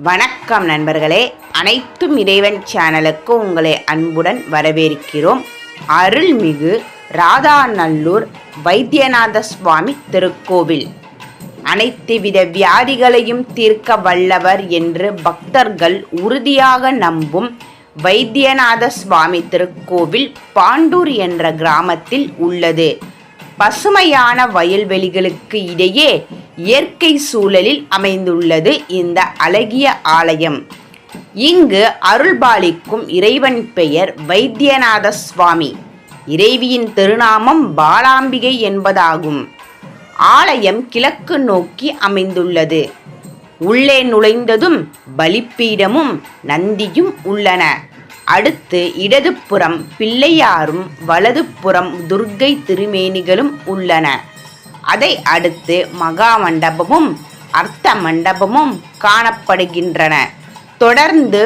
வணக்கம் நண்பர்களே. அனைத்தும் இறைவன் சேனலுக்கு உங்களை அன்புடன் வரவேற்கிறோம். அருள்மிகு ராதாநல்லூர் வைத்தியநாத சுவாமி திருக்கோவில். அனைத்து வித வியாதிகளையும் தீர்க்க வல்லவர் என்று பக்தர்கள் உறுதியாக நம்பும் வைத்தியநாத சுவாமி திருக்கோவில் பாண்டூர் என்ற கிராமத்தில் உள்ளது. பசுமையான வயல்வெளிகளுக்கு இடையே இயற்கை சூழலில் அமைந்துள்ளது இந்த அழகிய ஆலயம். இங்கு அருள்பாலிக்கும் இறைவன் பெயர் வைத்தியநாத சுவாமி. இறைவியின் திருநாமம் பாலாம்பிகை என்பதாகும். ஆலயம் கிழக்கு நோக்கி அமைந்துள்ளது. உள்ளே நுழைந்ததும் பலிப்பீடமும் நந்தியும் உள்ளன. அடுத்து இடதுபுறம் பிள்ளையாரும் வலதுபுறம் துர்க்கை திருமேனிகளும் உள்ளன. அதை அடுத்து மகா மண்டபமும் அர்த்த மண்டபமும் காணப்படுகின்றன. தொடர்ந்து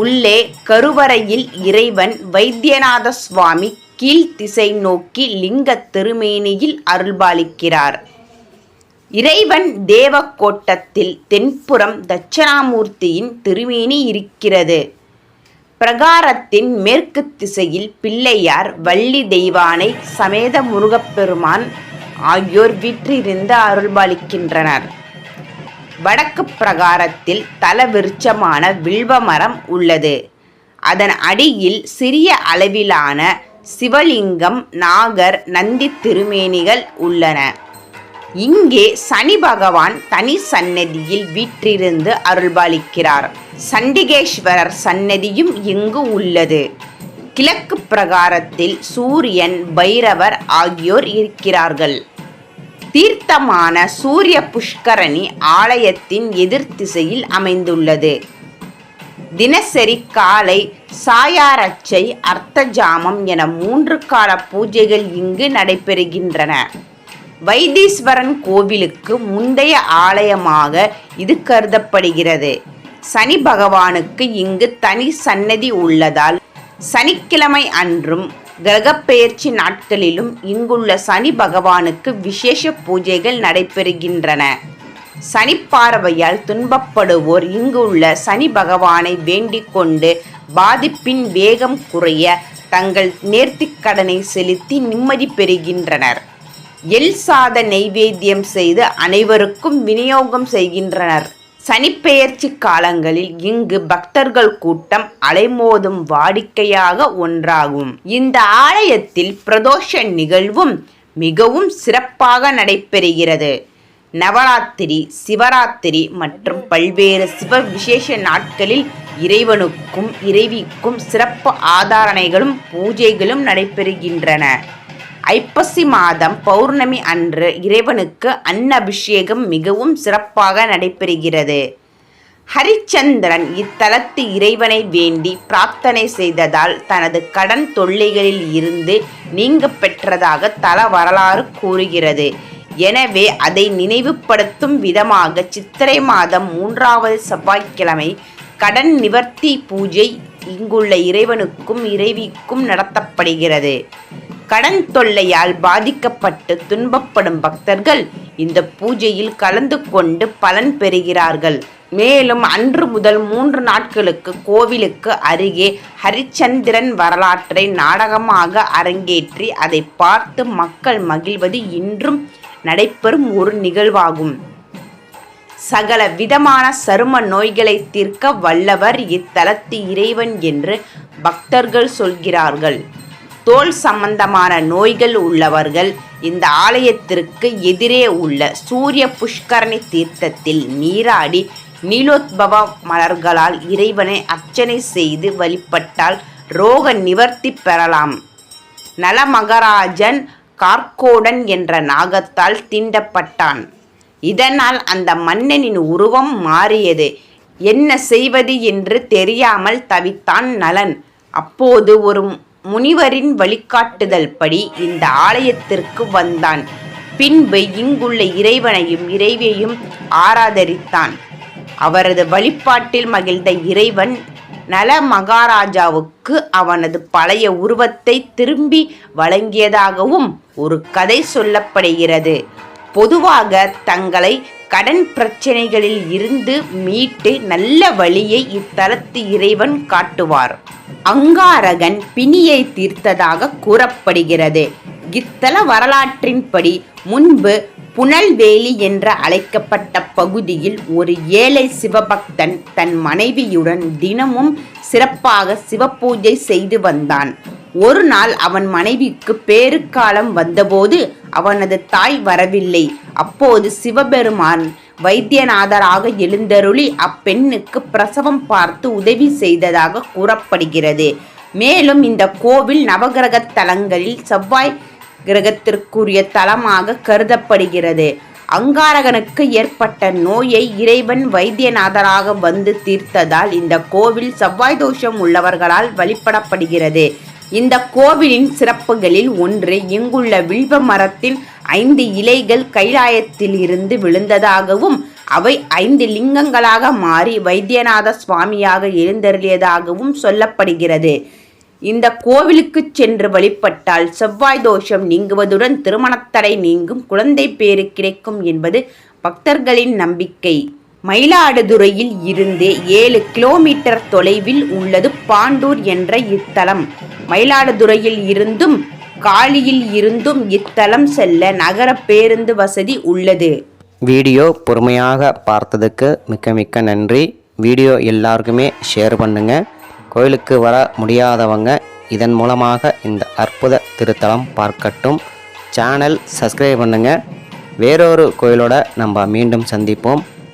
உள்ளே கருவறையில் இறைவன் வைத்தியநாத சுவாமி கீழ்த்திசை நோக்கி லிங்க திருமேனியில் அருள்பாலிக்கிறார். இறைவன் தேவக்கோட்டத்தில் தென்புறம் தட்சணாமூர்த்தியின் திருமேனி இருக்கிறது. பிரகாரத்தின் மேற்கு திசையில் பிள்ளையார் வள்ளி தெய்வானை சமேத முருகப்பெருமான் ஆகியோர் வீற்றிருந்து அருள்பாலிக்கின்றனர். வடக்கு பிரகாரத்தில் தலவிருட்சமான வில்வமரம் உள்ளது. அதன் அடியில் சிறிய அளவிலான சிவலிங்கம் நாகர் நந்தி திருமேனிகள் உள்ளன. இங்கே சனி பகவான் தனி சன்னதியில் வீற்றிருந்து அருள்பாலிக்கிறார். சண்டிகேஸ்வரர் சன்னதியும் இங்கு உள்ளது. கிழக்கு பிரகாரத்தில் சூரியன் பைரவர் ஆகியோர் இருக்கிறார்கள். தீர்த்தமான சூரிய புஷ்கரணி ஆலயத்தின் எதிர்த்திசையில் அமைந்துள்ளது. தினசரி காலை சாயாரச்சை அர்த்தஜாமம் என மூன்று கால பூஜைகள் இங்கு நடைபெறுகின்றன. வைத்தீஸ்வரன் கோவிலுக்கு முந்தைய ஆலயமாக இது கருதப்படுகிறது. சனி பகவானுக்கு இங்கு தனி சன்னதி உள்ளதால் சனிக்கிழமை அன்றும் கிரகப்பெயர்ச்சி நாட்களிலும் இங்குள்ள சனி பகவானுக்கு விசேஷ பூஜைகள் நடைபெறுகின்றன. சனி பார்வையால் துன்பப்படுவோர் இங்குள்ள சனி பகவானை வேண்டிக் கொண்டு பாதிப்பின் வேகம் குறைய தங்கள் நேர்த்திக்கடனை செலுத்தி நிம்மதி பெறுகின்றனர். எல் சாத நெய்வேத்தியம் செய்து அனைவருக்கும் விநியோகம் செய்கின்றனர். சனிப்பெயர்ச்சி காலங்களில் இங்கு பக்தர்கள் கூட்டம் அலைமோதும் வாடிக்கையாக ஒன்றாகும். இந்த ஆலயத்தில் பிரதோஷ நிகழ்வும் மிகவும் சிறப்பாக நடைபெறுகிறது. நவராத்திரி சிவராத்திரி மற்றும் பல்வேறு சிவ விசேஷ நாட்களில் இறைவனுக்கும் இறைவிக்கும் சிறப்பு ஆதாரணைகளும் பூஜைகளும் நடைபெறுகின்றன. ஐப்பசி மாதம் பௌர்ணமி அன்று இறைவனுக்கு அன்னபிஷேகம் மிகவும் சிறப்பாக நடைபெறுகிறது. ஹரிச்சந்திரன் இத்தலத்து இறைவனை வேண்டி பிரார்த்தனை செய்ததால் தனது கடன் தொல்லைகளில் இருந்து நீங்க பெற்றதாக தல வரலாறு கூறுகிறது. எனவே அதை நினைவுபடுத்தும் விதமாக சித்திரை மாதம் மூன்றாவது செவ்வாய்க்கிழமை கடன் நிவர்த்தி பூஜை இங்குள்ள இறைவனுக்கும் இறைவிக்கும் நடத்தப்படுகிறது. கடன் தொல்லையால் பாதிக்கப்பட்டு துன்பப்படும் பக்தர்கள் இந்த பூஜையில் கலந்து கொண்டு பலன் பெறுகிறார்கள். மேலும் அன்று முதல் மூன்று நாட்களுக்கு கோவிலுக்கு அருகே ஹரிச்சந்திரன் வரலாற்றை நாடகமாக அரங்கேற்றி அதை பார்த்து மக்கள் மகிழ்வது இன்றும் நடைபெறும் ஒரு நிகழ்வாகும். சகல விதமான சரும நோய்களை தீர்க்க வல்லவர் இத்தலத்து இறைவன் என்று பக்தர்கள் சொல்கிறார்கள். தோல் சம்பந்தமான நோய்கள் உள்ளவர்கள் இந்த ஆலயத்திற்கு எதிரே உள்ள சூரிய புஷ்கரணி தீர்த்தத்தில் நீராடி நீலோத்பவ மலர்களால் இறைவனை அர்ச்சனை செய்து வழிபட்டால் ரோக நிவர்த்தி பெறலாம். நலமகராஜன் கார்கோடன் என்ற நாகத்தால் தீண்டப்பட்டான். இதனால் அந்த மன்னனின் உருவம் மாறியது. என்ன செய்வது என்று தெரியாமல் தவித்தான் நலன். அப்போது ஒரு முனிவரின் வழிகாட்டுதல் படி இந்த ஆலயத்திற்கு வந்தான். பின்பு இங்குள்ள இறைவனையும் இறைவியையும் ஆராதரித்தான். அவரது வழிபாட்டில் மகிழ்ந்த இறைவன் நல மகாராஜாவுக்கு அவனது பழைய உருவத்தை திரும்பி வழங்கியதாகவும் ஒரு கதை சொல்லப்படுகிறது. பொதுவாக தங்களை கடன் பிரச்சனைகளில் இருந்து மீட்டு நல்ல வழியை இத்தலத்து இறைவன் காட்டுவார். அங்காரகன் பிணியை தீர்த்ததாக கூறப்படுகிறது. இத்தல வரலாற்றின்படி முன்பு புனல்வேலி என்று அழைக்கப்பட்ட பகுதியில் ஒரு ஏழை சிவபக்தன் தன் மனைவியுடன் தினமும் சிறப்பாக சிவபூஜை செய்து வந்தான். ஒரு நாள் அவன் மனைவிக்கு பேருக்காலம் வந்தபோது அவனது தாய் வரவில்லை. அப்போது சிவபெருமான் வைத்தியநாதராக எழுந்தருளி அப்பெண்ணுக்கு பிரசவம் பார்த்து உதவி செய்ததாக கூறப்படுகிறது. மேலும் இந்த கோவில் நவகிரக தலங்களில் செவ்வாய் கிரகத்திற்குரிய தலமாக கருதப்படுகிறது. அங்காரகனுக்கு ஏற்பட்ட நோயை இறைவன் வைத்தியநாதராக வந்து தீர்த்ததால் இந்த கோவில் செவ்வாய் தோஷம் உள்ளவர்களால் வழிபடப்படுகிறது. இந்த கோவிலின் சிறப்புகளில் ஒன்று இங்குள்ள வில்வ மரத்தின் ஐந்து இலைகள் கைலாயத்தில் இருந்து விழுந்ததாகவும் அவை ஐந்து லிங்கங்களாக மாறி வைத்தியநாத சுவாமியாக எழுந்தருளியதாகவும் சொல்லப்படுகிறது. இந்த கோவிலுக்கு சென்று வழிபட்டால் செவ்வாய் தோஷம் நீங்குவதுடன் திருமணத்தடை நீங்கும் குழந்தை பேறு கிடைக்கும் என்பது பக்தர்களின் நம்பிக்கை. மயிலாடுதுறையில் இருந்து ஏழு கிலோமீட்டர் தொலைவில் உள்ளது பாண்டூர் என்ற இத்தலம். மயிலாடுதுறையில் இருந்தும் காலியில் இருந்தும் இத்தலம் செல்ல நகர பேருந்து வசதி உள்ளது. வீடியோ பொறுமையாக பார்த்ததுக்கு மிக்க மிக்க நன்றி. வீடியோ எல்லாருக்குமே ஷேர் பண்ணுங்கள் கோயிலுக்கு வர முடியாதவங்க இதன் மூலமாக இந்த அற்புத திருத்தலம் பார்க்கட்டும். சேனல் சப்ஸ்கிரைப் பண்ணுங்கள் வேறொரு கோயிலோட நம்ம மீண்டும் சந்திப்போம்.